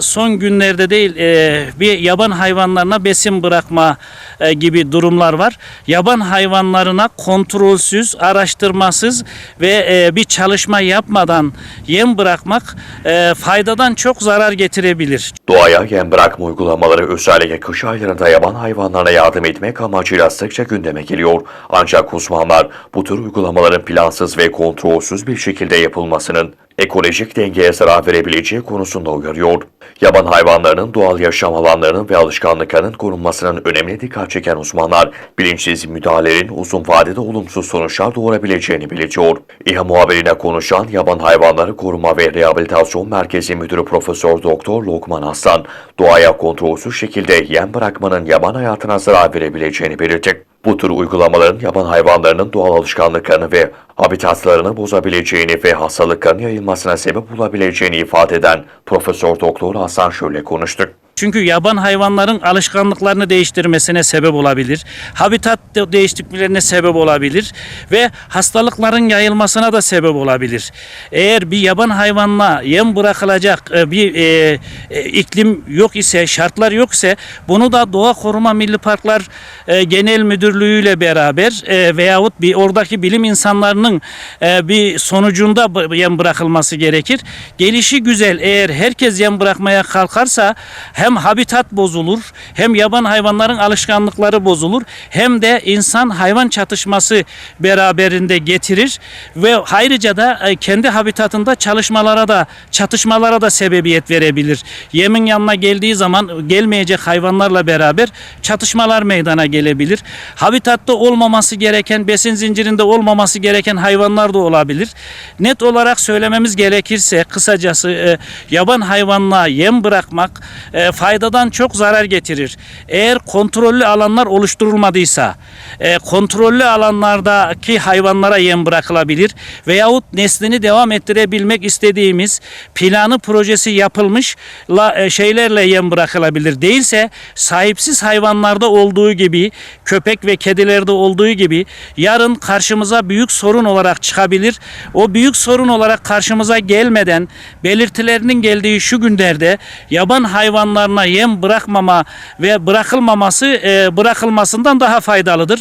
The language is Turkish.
Son günlerde değil e, bir yaban hayvanlarına besin bırakma e, gibi durumlar var. Yaban hayvanlarına kontrolsüz, araştırmasız ve e, bir çalışma yapmadan yem bırakmak e, faydadan çok zarar getirebilir. Doğaya yem bırakma uygulamaları özellikle kış aylarında yaban hayvanlarına yardım etmek amacıyla sıkça gündeme geliyor. Ancak uzmanlar bu tür uygulamaların plansız ve kontrolsüz bir şekilde yapılmasının ekolojik dengeye zarar verebileceği konusunda uyarıyor. Yaban hayvanlarının doğal yaşam alanlarının ve alışkanlıklarının korunmasının önemine dikkat çeken uzmanlar, bilinçsiz müdahalelerin uzun vadede olumsuz sonuçlar doğurabileceğini belirtiyor. İHA muhabirine konuşan Yaban Hayvanları Koruma ve Rehabilitasyon Merkezi Müdürü Profesör Doktor Lokman Aslan, doğaya kontrolsüz şekilde yem bırakmanın yaban hayatına zarar verebileceğini belirtti. Bu tür uygulamaların yaban hayvanlarının doğal alışkanlıklarını ve habitatlarını bozabileceğini ve hastalıkların yayılmasına sebep olabileceğini ifade eden Profesör Doktor Hasan şöyle konuştu. Çünkü yaban hayvanların alışkanlıklarını değiştirmesine sebep olabilir. Habitat de- değişikliklerine sebep olabilir ve hastalıkların yayılmasına da sebep olabilir. Eğer bir yaban hayvanına yem bırakılacak e, bir e, e, iklim yok ise, şartlar yok ise bunu da Doğa Koruma Milli Parklar e, Genel Müdürlüğü ile beraber e, veyahut bir oradaki bilim insanlarının e, bir sonucunda yem bırakılması gerekir. Gelişi güzel eğer herkes yem bırakmaya kalkarsa hem habitat bozulur, hem yaban hayvanların alışkanlıkları bozulur, hem de insan hayvan çatışması beraberinde getirir ve ayrıca da e, kendi habitatında çalışmalara da çatışmalara da sebebiyet verebilir. Yemin yanına geldiği zaman gelmeyecek hayvanlarla beraber çatışmalar meydana gelebilir. Habitatta olmaması gereken, besin zincirinde olmaması gereken hayvanlar da olabilir. Net olarak söylememiz gerekirse kısacası e, yaban hayvanına yem bırakmak e, faydadan çok zarar getirir. Eğer kontrollü alanlar oluşturulmadıysa, e, kontrollü alanlardaki hayvanlara yem bırakılabilir veyahut neslini devam ettirebilmek istediğimiz planı projesi yapılmış la, e, şeylerle yem bırakılabilir. Değilse sahipsiz hayvanlarda olduğu gibi, köpek ve kedilerde olduğu gibi yarın karşımıza büyük sorun olarak çıkabilir. O büyük sorun olarak karşımıza gelmeden belirtilerinin geldiği şu günlerde yaban hayvanlarına yem bırakmama ve bırakılmaması e, bırakılmasından daha faydalıdır.